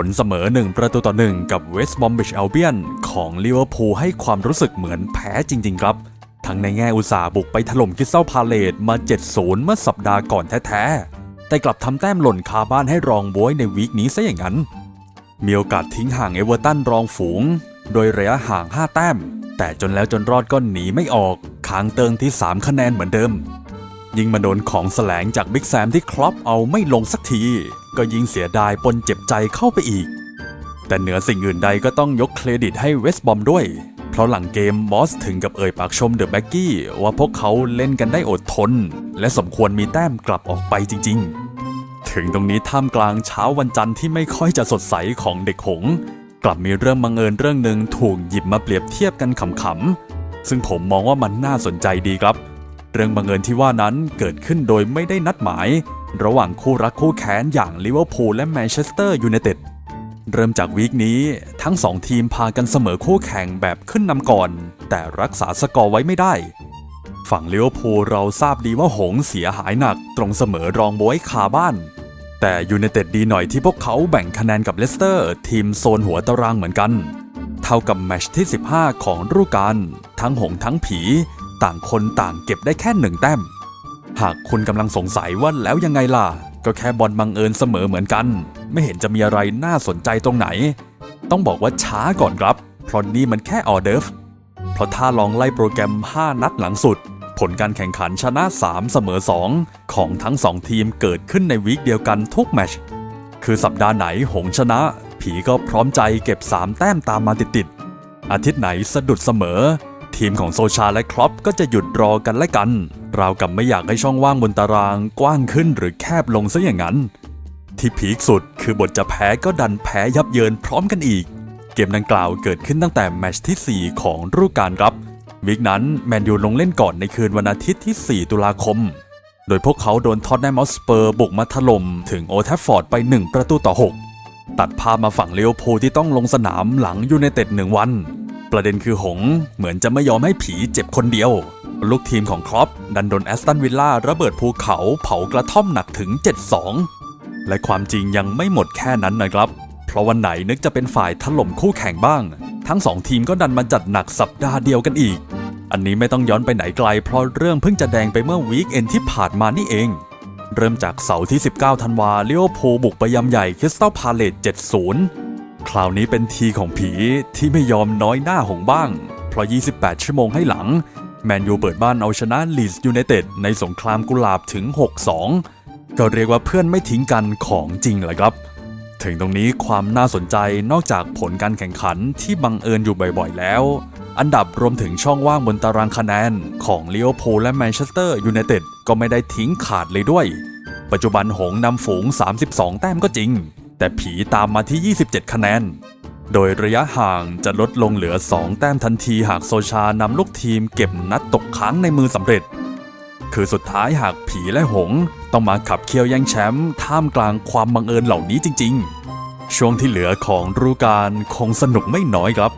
ผลเสมอ 1 ประตูต่อ 1 กับเวสต์บอมบิชอัลเบียนของลิเวอร์พูลให้ความรู้สึกเหมือนแพ้จริง ๆ ครับ ทั้งในแง่อุตสาห์บุกไปถล่มคิสตัลพาเลตมา 7-0 เมื่อสัปดาห์ก่อนแท้ๆ แต่กลับทำแต้มหล่นคาบ้านให้รองบวยในวีคนี้ซะอย่างนั้น มีโอกาสทิ้งห่างเอเวอร์ตันรองฝูง โดยระยะห่าง 5 แต้ม แต่จนแล้วจนรอดก็หนีไม่ออกค้างเติงที่ 3 คะแนนเหมือนเดิม ยิ่งมาโดนของแสลงจากบิ๊กแซมที่ครอปเอาไม่ลงสักที ก็ยิ่งเสียดายปนเจ็บใจเข้าไปอีก แต่เหนือสิ่งอื่นใดก็ต้องยกเครดิตให้เวสบอมด้วย เพราะหลังเกมบอสถึงกับเอ่ยปากชมเดอะแบ็กกี้ว่าพวกเขาเล่นกันได้อดทน และสมควรมีแต้มกลับออกไปจริง ๆ ถึงตรงนี้ท่ามกลางเช้าวันจันทร์ที่ไม่ค่อยจะสดใสของเด็กหงส์กลับมีเรื่องบังเอิญเรื่องหนึ่งถูกหยิบมาเปรียบเทียบกันขำๆซึ่งผมมองว่ามันน่าสนใจดีครับ เรื่องบังเอิญที่ว่านั้นเกิดขึ้นโดยไม่ได้นัดหมาย ระหว่างคู่รักคู่แค้นอย่างลิเวอร์พูลและแมนเชสเตอร์ยูไนเต็ดเริ่มจากวีคนี้ทั้งสองทีมพากันเสมอคู่แข่งแบบขึ้นนำก่อน แต่รักษาสกอร์ไว้ไม่ได้ ฝั่งลิเวอร์พูลเราทราบดีว่าหงเสียหายหนักตรงเสมอรองบวยคาบ้าน แต่ยูไนเต็ดดีหน่อยที่พวกเขาแบ่งคะแนนกับเลสเตอร์ ทีมโซนหัวตารางเหมือนกัน เท่ากับแมชที่ 15 ของฤดูกาลทั้งหงทั้งผี ต่างคนต่างเก็บได้แค่หนึ่งแต้ม หากคุณกำลังสงสัยว่าแล้วยังไงล่ะ ก็แค่บอลบังเอิญเสมอเหมือนกัน ไม่เห็นจะมีอะไรน่าสนใจตรงไหน ต้องบอกว่าช้าก่อนครับ เพราะนี่มันแค่ออเดิร์ฟเพราะถ้าลองไล่โปรแกรม 5 นัดหลังสุด ผลการแข่งขันชนะ 3 เสมอ 2 ของทั้ง 2 ทีมเกิดขึ้นในวีคเดียวกันทุกแมชคือสัปดาห์ไหนหงชนะ ผีก็พร้อมใจเก็บ 3 แต้มตามมาติดๆอาทิตย์ไหนสะดุดเสมอ ทีมของโซชาและครอปก็จะหยุดรอกันและกัน ราวกับไม่อยากให้ช่องว่างบนตารางกว้างขึ้นหรือแคบลงซะอย่างนั้น ที่พีคสุดคือบทจะแพ้ก็ดันแพ้ยับเยินพร้อมกันอีก เกมดังกล่าวเกิดขึ้นตั้งแต่แมชที่ 4 ของฤดูกาลครับวีคนั้นแมนยูลงเล่นก่อนในคืนวันอาทิตย์ที่ 4 ตุลาคม โดยพวกเขาโดนท็อตแนมอสเปอร์บุกมาถล่มถึงโอทัฟฟอร์ดไป 1 ประตูต่อ 6 ตัดภาพมาฝั่งเลี้ยวพูลที่ต้องลงสนามหลังยูไนเต็ดหนึ่งวัน ประเด็นคือหงเหมือนจะไม่ยอมให้ผีเจ็บคนเดียว ลูกทีมของครอปดันโดนแอสตันวิลล่าระเบิดภูเขาเผากระท่อมหนักถึง 7-2 และความจริงยังไม่หมดแค่นั้นนะครับ เพราะวันไหนนึกจะเป็นฝ่ายถล่มคู่แข่งบ้าง ทั้งสองทีมก็ดันมาจัดหนักสัปดาห์เดียวกันอีก อันนี้ไม่ต้องย้อนไปไหนไกลเพราะเรื่องเพิ่งจะแดงไปเมื่อวีคเอนที่ผ่านมานี่เอง เริ่มจากเสาร์ที่ 19 ธันวาเลิเวอร์พูบุกไปยำใหญ่คริสตัลพาเลต7-0 คราวนี้เป็นทีของผีที่ไม่ยอมน้อยหน้าหงบ้าง เพราะ 28 ชั่วโมงให้หลัง แมนยูเปิดบ้านเอาชนะลีสยูไนเต็ดในสงครามกุหลาบถึง 6-2 ก็เรียกว่าเพื่อนไม่ทิ้งกันของจริงแหละครับ ถึงตรงนี้ความน่าสนใจนอกจากผลการแข่งขันที่บังเอิญอยู่บ่อยๆแล้ว อันดับรวมถึงช่องว่างบนตารางคะแนนของลิเวอร์พูลและแมนเชสเตอร์ยูไนเต็ดก็ไม่ได้ทิ้งขาดเลยด้วย ปัจจุบันหงนำฝูง 32 แต้มก็จริง แต่ผีตามมาที่ 27 คะแนน โดยระยะห่างจะลดลงเหลือ 2 แต้มทันทีหากโซชานำลูกทีมเก็บนัดตกค้างในมือสำเร็จ คือสุดท้ายหากผีและหง ต้องมาขับเคี่ยวแย่งแชมป์ท่ามกลางความบังเอิญเหล่านี้จริง ๆ ช่วงที่เหลือของฤดูกาลคงสนุกไม่น้อยครับ